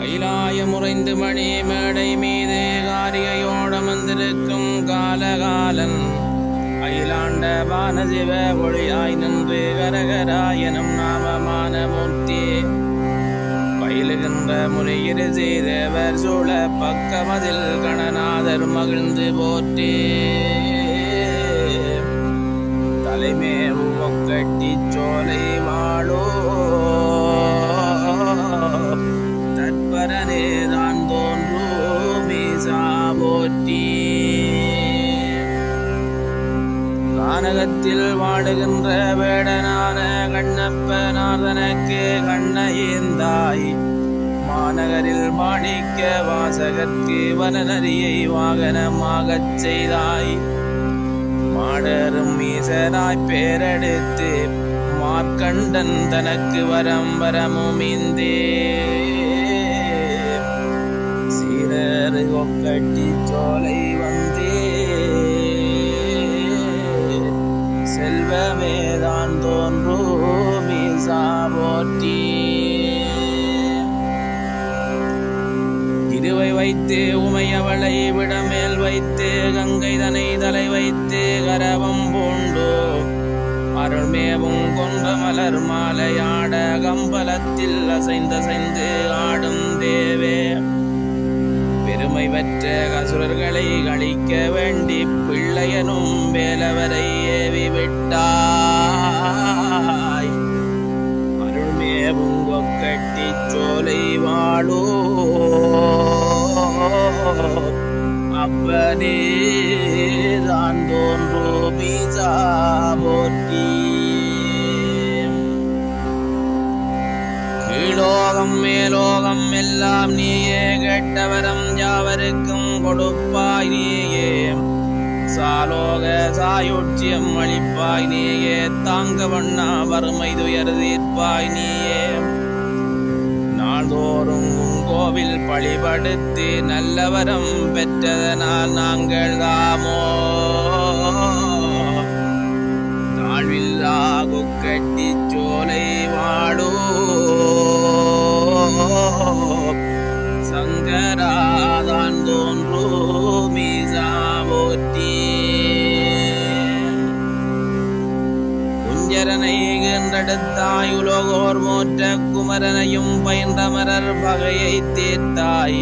கைலாய முறைந்து மணி மேடை மீது காரிகையோட வந்திருக்கும் காலகாலன். அயிலாண்ட பானசிவ ஒளியாய் நின்று கரகராயனும் நாமமான மூர்த்தி. பயிலுகின்ற முறையிரு செய்தவர் சூழ பக்கமதில் கணநாதர் மகிழ்ந்து போற்றி. தலைமேவு ஒக்கட்டி சோலை வாழோ தற்பரனே தான் தோன்றோ மீசா கானகத்தில் வாடுகின்ற வேடனான கண்ணப்பனார்தனக்கு கண்ணையேந்தாய் மாநகரில் மாணிக்க வாசகற்கு வனநரியை வாகனமாகச் செய்தாய் மாடரும் ஈசனாய் பேரெடுத்து மார்க்கண்டன் தனக்கு வரம் வரமுமிந்தே சீரரு கொக்கட்டி சோலை வந்தே. செல்வமேதான் தோன்றோ மீசா போற்றி இருவை வைத்து உமையவளை விடமேல் வைத்து. கங்கை தனை தலை வைத்து கரவம் பூண்டோ. அருள்மேவும் கொண்ட மலர் மாலையாட. கம்பலத்தில் அசைந்தசைந்து ஆடும் தேவே. பெருமை பெற்ற கசுரர்களை கழிக்க வேண்டி பிள்ளையனும் வேலவரை ஏவி விட்டாய். அருள்மேவும் கொக்கட்டி சோலை வாழோ அப்பனே தான் தோன்றோ பீசா போற்றி கீழோகம் மேலோகம் எல்லாம் நீயே கேட்டவரம் யாவருக்கும் கொடுப்பாய் நீயே சாலோக சாயுட்சியம் அளிப்பாய் நீயே தாங்க வண்ணா வறுமை துயர் தீர்ப்பாய் நீயே நாள்தோறும் கோவில் பழிபடுத்தி நல்லவரம் பெற்றதனால் நாங்கள் தாமோ தாழ்வில்லா கொக்கட்டி சோலை வாடோ சங்கராதான் தோன்றோ மீசா குஞ்சரனை கண்டெடுத்தாய் உலகோர் மோற்ற குமரனையும் பயின்றமரர் பகையை தீர்த்தாய்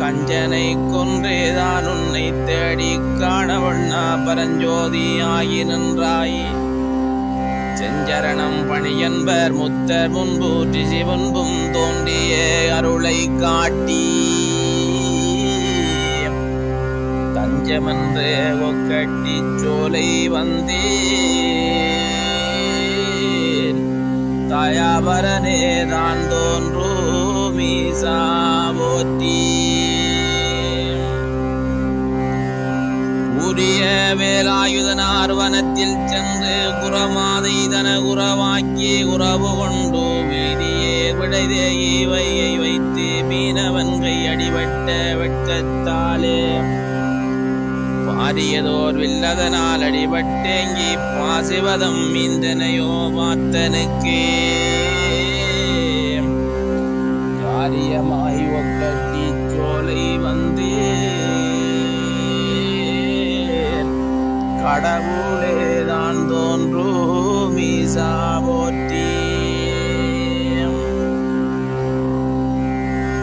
கஞ்சனை கொன்றேதான் உன்னை தேடி காணவண்ணா பரஞ்சோதி ஆகி நின்றாயே சரணம் பணியன்பர் முத்தர் முன்பூற்றி சிவன்பும் தோன்றிய அருளை காட்டி. தஞ்சமன்று ஒக்கட்டி சோலை வந்தே தயாபரனே தான் தோன்றோ வேலாயுதனார் வனத்தில் சென்று குரமாதை தன உறவாக்கி உறவு கொண்டு வீதியே விடைதேயி வையை வைத்து மீனவன் கை அடிபட்ட வெட்கத்தாலே. பாரியதோர் வில்லதனால் அடிபட்டேங்கி பாசிவதம் மீந்தனையோ மாத்தனுக்கே. காரியமா கடவுளே தான் தோன்றும் மீசா போற்றி.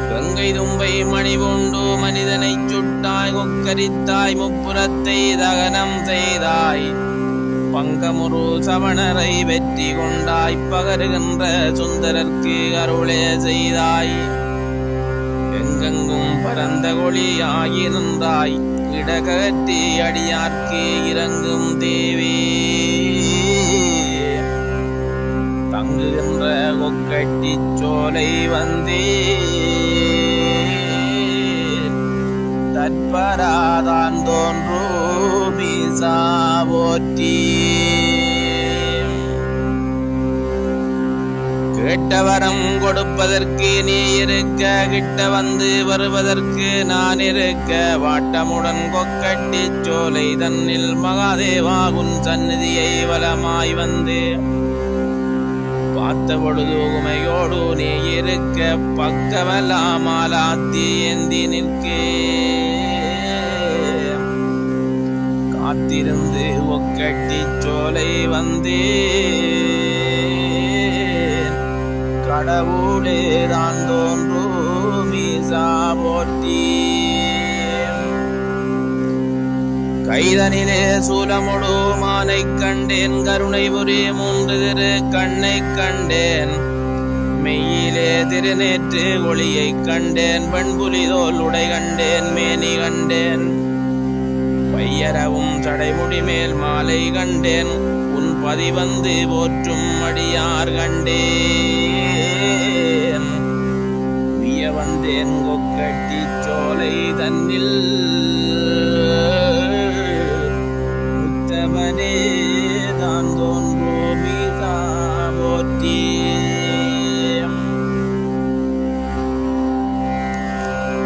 கங்கை தும்பை மணி கொண்டு மனிதனை சுட்டாய் கொக்கரித்தாய் முப்புறத்தை தகனம் செய்தாய். பங்கமுரு சவணரை வெற்றி கொண்டாய் பகருகின்ற சுந்தரர்க்கு அருளே செய்தாய். எங்கெங்கும் பரந்த கொழியாயிருந்தாய் நின்றாய் இடகற்றி அடியார்க்கு இறங்கும் தேவே. தங்குகின்ற கொக்கட்டி சோலை வந்தே தற்பராதான் தோன்றோ மீசா போற்றி கேட்டவரம் கொடுப்பதற்கு நீ இருக்க கிட்ட வந்து வருவதற்கு நான் இருக்க. வாட்டமுடன் கொக்கட்டி சோலை தன்னில் மகாதேவா சந்நிதியை வலமாய் வந்து. பார்த்த பொழுது உமையோடு நீ இருக்க பக்கமெல்லாம் ஆலாத்தி ஏந்தி நிற்கே. காத்திருந்து ஒக்கட்டி சோலை வந்தே. கடவுளே தான் தோன்றும் மீசா போற்றி. கைதனிலே சூலமுடு மானை கண்டேன் கருணை புரி மூன்று திரு கண்ணை கண்டேன். மெய்யிலே திருநேற்று ஒளியை கண்டேன் வெண்புலிதோல் உடை கண்டேன் மேனி கண்டேன். பையரவும் தடைமுடி மேல் மாலை கண்டேன் உன் பதிவந்து போற்றும் அடியார் கண்டேன். வந்தேன் கொக்கட்டி சோலை தன்னில் உத்தமனே தான் தோன்றோமி போற்றி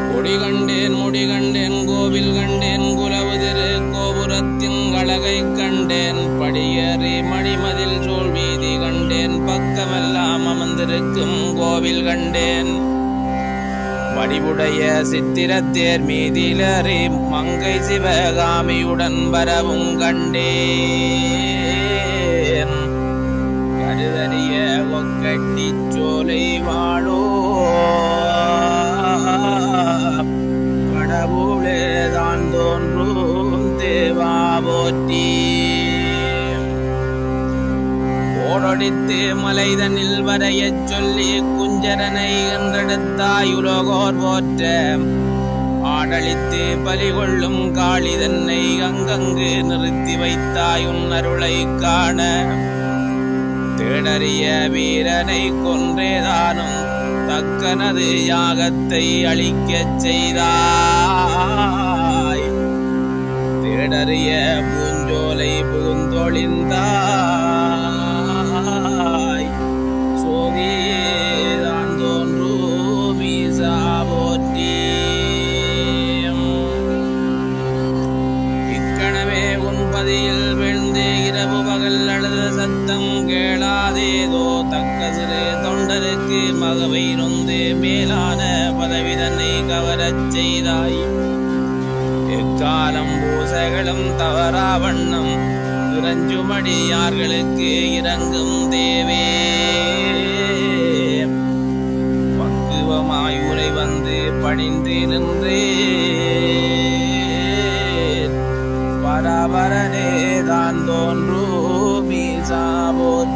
கொடி கண்டேன் முடி கண்டேன் கோவில் கண்டேன் குலவு திரு கோபுரத்தின் கழகை கண்டேன் படியறி மணிமதில் சூழ் வீதி கண்டேன் பக்கமெல்லாம் அமர்ந்திருக்கும் கோவில் கண்டேன் வடிவுடைய சித்திரத்தேர் மீதிலறி மங்கை சிவகாமியுடன் வரவும் கண்டேன். கருதறிய ஒக்கட்டி சோலை வாழோ கடவுளே தான் தோன்றும் தேவா போற்றி. போரொடித்து மலைதனில் வரையச் சொல்லி குஞ்சரனை என்றெடுத்தாயுலகோர் போற்ற. ஆடழித்து பலி கொள்ளும் காளிதன்னை அங்கங்கு நிறுத்தி வைத்தாயுன் அருளை காண. தேடறிய வீரனை கொன்றேதானும் தக்கனது யாகத்தை அழிக்கச் செய்தாய் உன் விழுந்து இரவு பகல் அழுத சத்தம் கேளாதேதோ தக்க சிறு தொண்டருக்கு மகவை நொந்து மேலான பதவி தன்னை கவரச் செய்தாய். எக்காலம் பூசைகளும் தவறா வண்ணம் இறஞ்சுமடியார்களுக்கு இறங்கும் தேவே. பக்குவமாயுரை வந்து பணிந்து நின்றே. barabarane dan don rumi zabot